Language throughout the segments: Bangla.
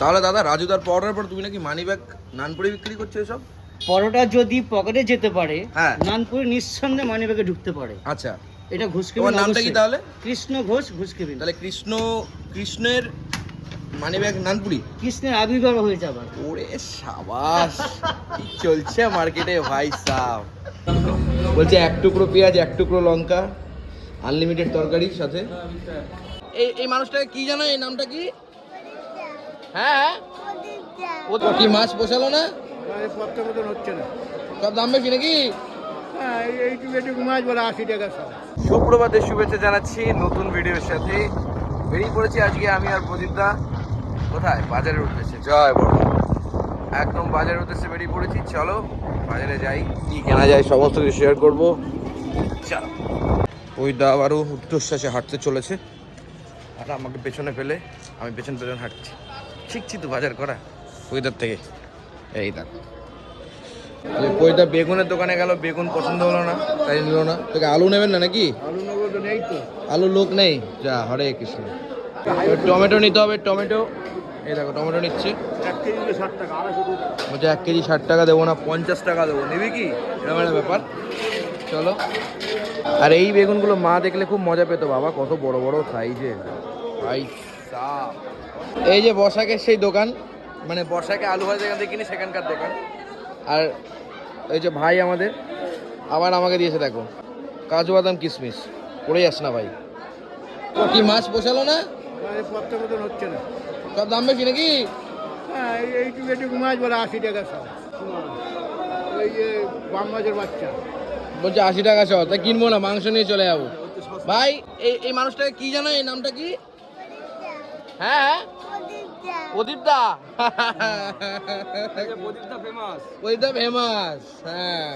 তাহলে দাদা রাজুদার পরোটার পর তুমি নাকি মানি ব্যাগ নানপুরি বিক্রি করছ এসব? পরোটা যদি পকেটে যেতে পারে হ্যাঁ। নানপুরে নিঃসন্দেহে মানি ব্যাগে ঢুকতে পারে। আচ্ছা। এটা ঘুষ তোমার নামটা কি তাহলে? কৃষ্ণ ঘোষ ঘুষ কেবিন তাহলে কৃষ্ণ কৃষ্ণের মানি ব্যাগ নানপুরি? কৃষ্ণের আবির্ভাব হয়েছে আবার ওরে সাবাস কি চলছে মার্কেটে ভাই সাহ বলছে এক টুকরো পেঁয়াজ এক টুকরো লঙ্কা আনলিমিটেড তরকারির সাথে। এই এই মানুষটাকে কি জানো? এই নামটা কি? হ্যাঁ ও তো কি মাছ পোষালো না? হচ্ছে না। সব দাম বেশি নাকি? হ্যাঁ সুপ্রভাতের শুভেচ্ছা জানাচ্ছি নতুন ভিডিওর সাথে। বেরিয়ে পড়েছি আজকে আমি আর প্রদীপদা কোথায়? বাজারের উদ্দেশ্যে। জয় বড়। একদম বাজারের উদ্দেশ্যে বেরিয়ে পড়েছি। চলো বাজারে যাই। কি কেনা যায় সমস্ত কিছু শেয়ার করব। চলো। ওই দা আবারও উদ্ধশ্বাসে হাঁটতে চলেছে। আর আমাকে পেছনে ফেলে। আমি পেছন পেছন হাঁটছি। শিখছি তো বাজার করা। ওইদার থেকে। এই দেখ। ওইটা বেগুনের দোকানে গেল বেগুন পছন্দ হলো না তাই নিল না। তোকে আলু নেবেন না নাকি? আলু নগর তো নেই তো। আলু লোক নেই? যা হরে কৃষ্ণ। টমেটো নিতে হবে টমেটো। এই দেখো টমেটো নিচ্ছে। বলছে এক কেজি ষাট টাকা দেবো না পঞ্চাশ টাকা দেবো। নিবি কি? এরকম একটা ব্যাপার। চলো। আর এই বেগুনগুলো মা দেখলে খুব মজা পেতো বাবা কত বড় বড় সাইজের। ভাই। এই যে বর্ষাকের সেই দোকান। মানে বর্ষাকে আলু ভাজা যেখান থেকে কিনি সেখানকার দোকান। আর এই যে ভাই আমাদের আবার আমাকে দিয়েছে দেখো কাজু বাদাম কিশমিশ পড়ে যাস না ভাই। কি মাছ পোষালো না? মানে হচ্ছে না। সব দাম বেশি নাকি? হ্যাঁ এই- এইটুকু এইটুকু মাছ বলে আশি টাকা সব। এই যে বাম মাছের বাচ্চা। বলছে আশি টাকা চ তাই কিনবো না মাংস নিয়ে চলে যাব। ভাই এই এই মানুষটাকে কি জানো এই নামটা কি? হ্যাঁ প্রদীপ দা প্রদীপ দা ফেমাস হ্যাঁ।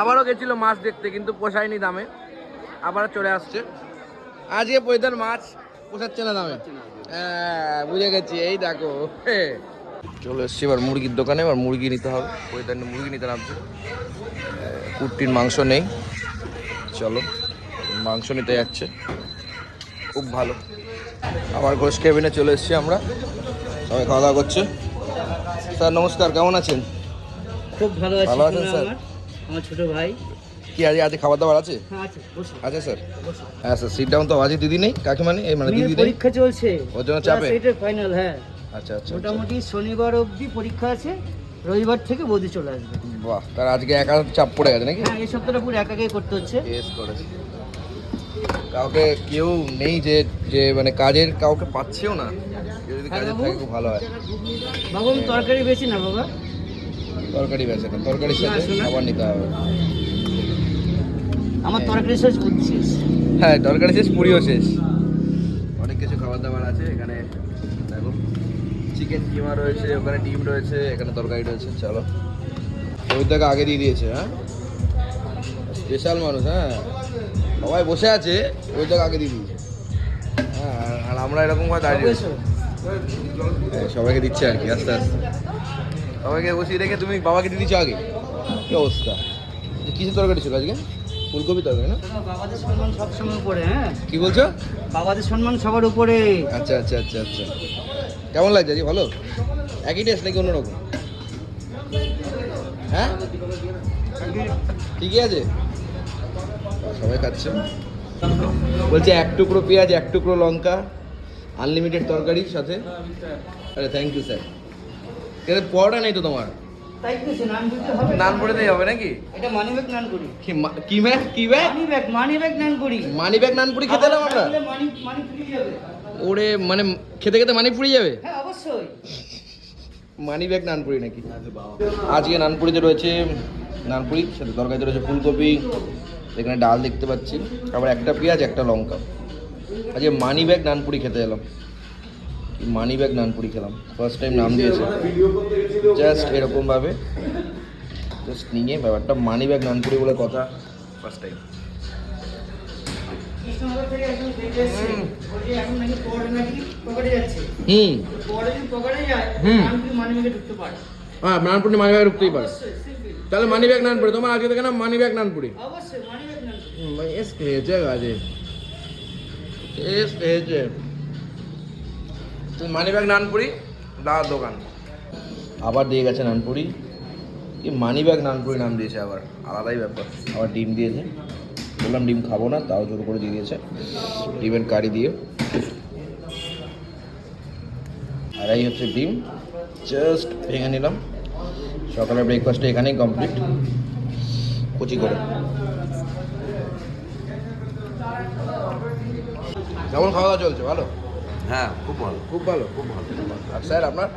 আবারও গেছিল মাছ দেখতে কিন্তু পোষায়নি দামে। আবার চলে আসছে। আজকে পৈদার মাছ পোষাচ্ছে না দামে। হ্যাঁ বুঝে গেছি এই দেখো। চলে এসছি এবার মুরগির দোকানে এবার মুরগি নিতে হবে। পৈদার মুরগি নিতে নামছে। কুট্টির মাংস নেই। চলো মাংস নিতে যাচ্ছে। খুব ভালো। আবার ঘোষ কেবিনে চলে এসেছি আমরা। সবাই খাওয়া দাওয়া করছে। স্যার নমস্কার কেমন আছেন? খুব ভালো আছে ভালো আছেন, স্যার? আমার। ছোট ভাই। কি আজ আজ খাবার দাবার আছে? হ্যাঁ আছে স্যার? হ্যাঁ স্যার সিট ডাউন তো আজই দিদি নেই কাকিমা নেই এই মানে দিদি পরীক্ষা চলছে। ওর জন্য চাপে? এটা ফাইনাল হ্যাঁ। আচ্ছা আচ্ছা আচ্ছা। মোটামুটি শনিবার অবধি পরীক্ষা আছে রবিবার থেকে বৌদি চলে আসবে। বাহ তার আজকে একা চাপ পড়ে গেছে নাকি? হ্যাঁ এই সপ্তাহটা পুরো একাকে করতে হচ্ছে। করেছে। কাউকে কেউ নেই যে যে মানে কাজের কাউকে পাচ্ছেও না। কেউ যদি কাজের থাকে খুব ভালো হয়। বাবু তরকারি বেশি না বাবা? তরকারি বেছে না। তরকারির না, সাথে। খাবার নিতে হবে। আমার তরকারি শেষ বুঝছিস হ্যাঁ তরকারি শেষ পুরিও শেষ। অনেক কিছু খাবার দাবার আছে এখানে। দেখো চিকেন কিমা রয়েছে ওখানে ডিম রয়েছে এখানে তরকারি রয়েছে। চলো। ওই থেকে আগে দিয়ে দিয়েছে হ্যাঁ? স্পেশাল মানুষ হ্যাঁ? সবাই বসে আছে ওই থেকে আগে দিয়ে দিয়েছে হ্যাঁ আর- আমরা এরকম ভাবে দাঁড়িয়ে। হ্যাঁ, সবাইকে দিচ্ছে আর কি আস্তে আস্তে। সবাইকে বসিয়ে রেখে তুমি বাবাকে দিয়ে দিচ্ছ আগে। কি অবস্থা? কিসের তরকারি ছিল আজকে? ফুলকপি তরকারি না? বাবাদের সম্মান সবসময় উপরে হ্যাঁ। কি বলছো? বাবাদের সম্মান সবার উপরে। আচ্ছা আচ্ছা আচ্ছা আচ্ছা। কেমন লাগছে আজকে? ভালো? একই টেস্ট নাকি অন্যরকম? হ্যাঁ? ঠিকই আছে? সবাই খাচ্ছে। বলছে এক টুকরো পেঁয়াজ এক টুকরো লঙ্কা আনলিমিটেড তরকারির সাথে। আরে থ্যাংক ইউ স্যার কিন্তু পরোটা নেই তো তোমার? তাই তো সে হবে। নান পড়েতেই হবে নাকি? এটা মানি ব্যাগ নান করি। কি মা- ব্যাগ কি bag money bag money bag নান করি। মানি ব্যাগ নানপুরি খেতে এলাম আমরা? মানি মানি ওরে মানে খেতে খেতে মানি পুড়ে যাবে? হ্যাঁ অবশ্যই। মানি ব্যাগ নানপুরি নাকি? আজকে নানপুরিতে রয়েছে নানপুরি সাথে তরকারিতে রয়েছে ফুলকপি এখানে ডাল দেখতে পাচ্ছি আবার একটা পেঁয়াজ একটা লঙ্কা। আজকে মানি ব্যাগ নানপুরি খেতে এলাম। মানি ব্যাগ নানপুরি খেলাম। ফার্স্ট টাইম নাম দিয়েছে। জাস্ট এরকমভাবে। জাস্ট নিয়ে ব্যাপারটা মানি ব্যাগ নানপুরি বলে কথা। ফার্স্ট টাইম হুম। হুম। হ্যাঁ নানপুরি মানি ব্যাগ ঢুকতেই পারে তাহলে মানি ব্যাগ নানপুরি তোমার আজকে থেকে না মানি ব্যাগ নানপুরি। peixe é gaje. Esse peixe. Money bag নানপুরি দাদার দোকান। আবার দিয়ে গেছে নানপুরি। কি মানি ব্যাগ নানপুরি নাম দিয়েছে আবার আলাদাই ব্যাপার। আবার ডিম দিয়েছে। বললাম ডিম খাব না তাও জোর করে দিয়ে দিয়েছে। ডিমের কারি দিয়ে আর এই হচ্ছে ডিম। জাস্ট ভেঙে নিলাম। সকালের ব্রেকফাস্টটা এখানেই কমপ্লিট কুচি করে। কেমন খাওয়া দাওয়া চলছে? ভালো? হ্যাঁ খুব ভালো। খুব ভালো খুব ভালো। আর স্যার আপনার?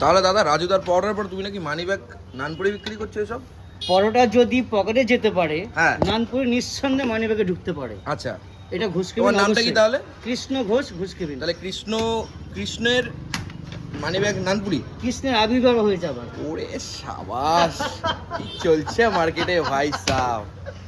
তাহলে দাদা রাজুদার পড়ার পর তুমি নাকি মানি ব্যাগ নানপুরি বিক্রি করছ এসব? পরোটা যদি পকেটে যেতে পারে হ্যাঁ। নানপুরে নিঃসন্দেহে মানিব্যাগে ঢুকতে পারে। আচ্ছা। এটা ঘুষকে তোমার নামটা কি তাহলে? কৃষ্ণ ঘোষ ঘুষকেবিন তাহলে কৃষ্ণ কৃষ্ণের মানে ব্যাগ নানপুরি? কৃষ্ণের আবির্ভাব হয়েছে আবার ওরে সাবাস কি চলছে মার্কেটে ভাই সাহ